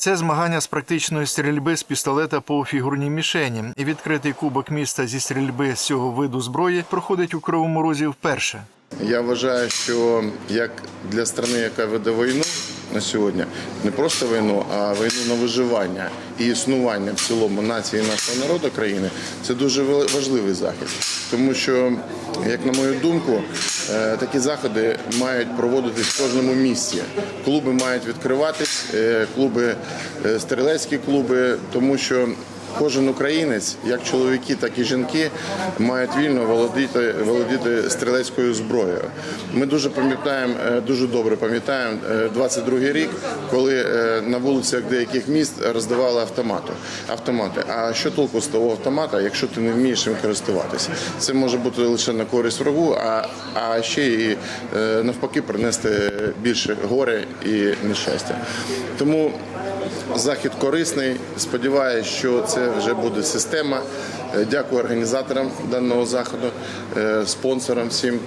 Це змагання з практичної стрільби з пістолета по фігурній мішені. І відкритий кубок міста зі стрільби з цього виду зброї проходить у Кривому Розі вперше. Я вважаю, що як для країни, яка веде війну на сьогодні, не просто війну, а війну на виживання і існування в цілому нації нашого народу країни, це дуже важливий захід. Тому що, як на мою думку, такі заходи мають проводитись в кожному місті. Клуби мають відкриватись, е, клуби, е, стрілецькі клуби, тому що Кожен українець, як чоловіки, так і жінки, мають вільно володіти, володіти стрілецькою зброєю. Ми дуже пам'ятаємо, е, дуже добре пам'ятаємо е, 22-й рік, коли е, на вулицях деяких міст роздавали автомати. автомати. А що толку з того автомата, якщо ти не вмієш їм користуватися? Це може бути лише на користь врагу, а, а ще і е, навпаки принести більше горе і нещастя. Тому Захід корисний. Сподіваюся, що це вже буде система. Е, Дякую організаторам даного заходу, е, спонсорам всім.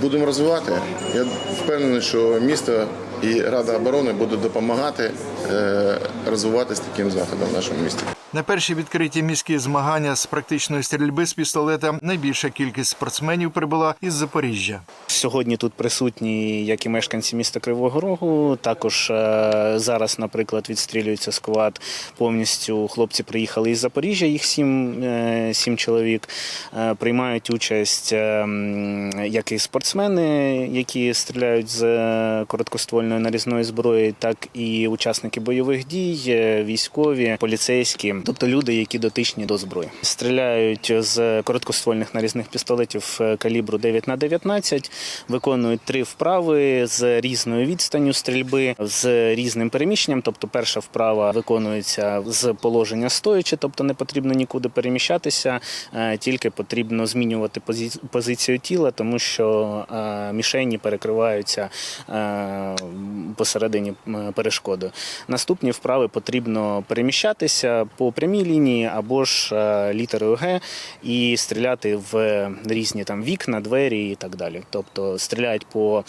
Будемо розвивати. Я впевнений, що місто і Рада оборони будуть допомагати е, розвиватися таким заходом в нашому місті. На перші відкриті міські змагання з практичної стрільби з пістолета найбільша кількість спортсменів прибула із Запоріжжя. Сьогодні тут присутні як і мешканці міста Кривого Рогу. Також е, зараз, наприклад, відстрілюється сквад. Повністю хлопці приїхали із Запоріжжя, їх сім, е, сім чоловік. Е, Приймають участь як і спортсмени, які стріляють з короткоствольної нарізної зброї, так і учасники бойових дій, військові, поліцейські, тобто люди, які дотичні до зброї. Стріляють з короткоствольних нарізних пістолетів е, калібру 9 на 19 виконують три вправи з різною відстанню стрільби, з різним переміщенням. Тобто, перша вправа виконується з положення стоячи, тобто не потрібно нікуди переміщатися, е, тільки потрібно змінювати позицію тіла, тому що е, мішені перекриваються посередині перешкоди. Наступні вправи потрібно переміщатися по прямій лінії або ж е, літерою Г і стріляти в різні там вікна, двері і так далі. Тобто стріляють по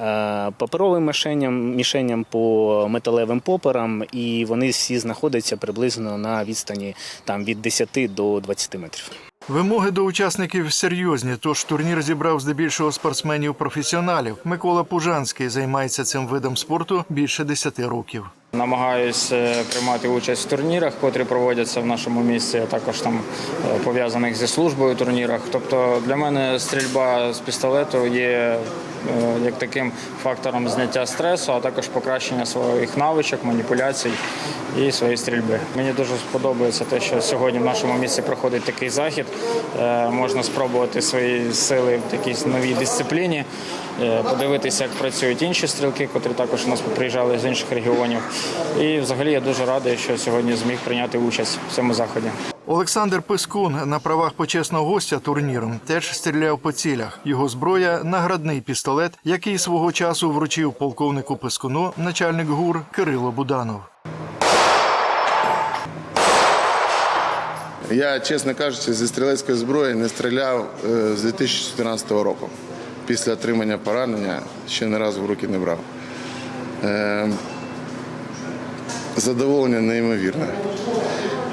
е, паперовим мішеням, мішеням, по металевим поперам, і вони всі знаходяться приблизно на відстані там від 10 до 20 метрів. Вимоги до учасників серйозні, тож турнір зібрав здебільшого спортсменів-професіоналів. Микола Пужанський займається цим видом спорту більше 10 років. Намагаюсь е, приймати участь в турнірах, котрі проводяться в нашому місті, а також там е, пов'язаних зі службою турнірах. Тобто для мене стрільба з пістолету є е, як таким фактором зняття стресу, а також покращення своїх навичок, маніпуляцій і своєї стрільби. Мені дуже сподобається те, що сьогодні в нашому місті проходить такий захід. Можна спробувати свої сили в такій новій дисципліні, подивитися, як працюють інші стрілки, котрі також у нас приїжджали з інших регіонів. І взагалі я дуже радий, що сьогодні зміг прийняти участь в цьому заході. Олександр Пискун на правах почесного гостя турніру теж стріляв по цілях. Його зброя наградний пістолет, який свого часу вручив полковнику Пискуну начальник гур Кирило Буданов. Я, чесно кажучи, зі стрілецької зброї не стріляв е, з 2014 року. Після отримання поранення ще не разу в руки не брав. Е, Задоволення неймовірне.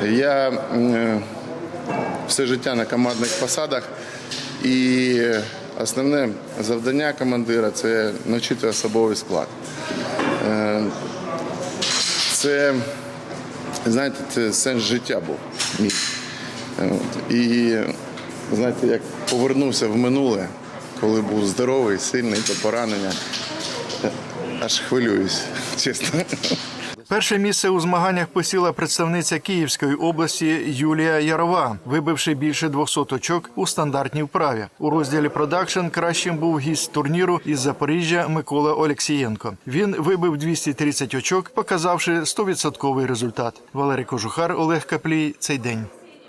Я е, все життя на командних посадах, і основне завдання командира це навчити особовий склад. Е, Це, знаєте, це сенс життя був мій. І знаєте, як повернувся в минуле, коли був здоровий, сильний до поранення, аж хвилююсь, чесно. Перше місце у змаганнях посіла представниця Київської області Юлія Ярова, вибивши більше 200 очок у стандартній вправі. У розділі продакшн кращим був гість турніру із Запоріжжя Микола Олексієнко. Він вибив 230 очок, показавши 100% результат. Валерій Кожухар, Олег Каплій. Цей день.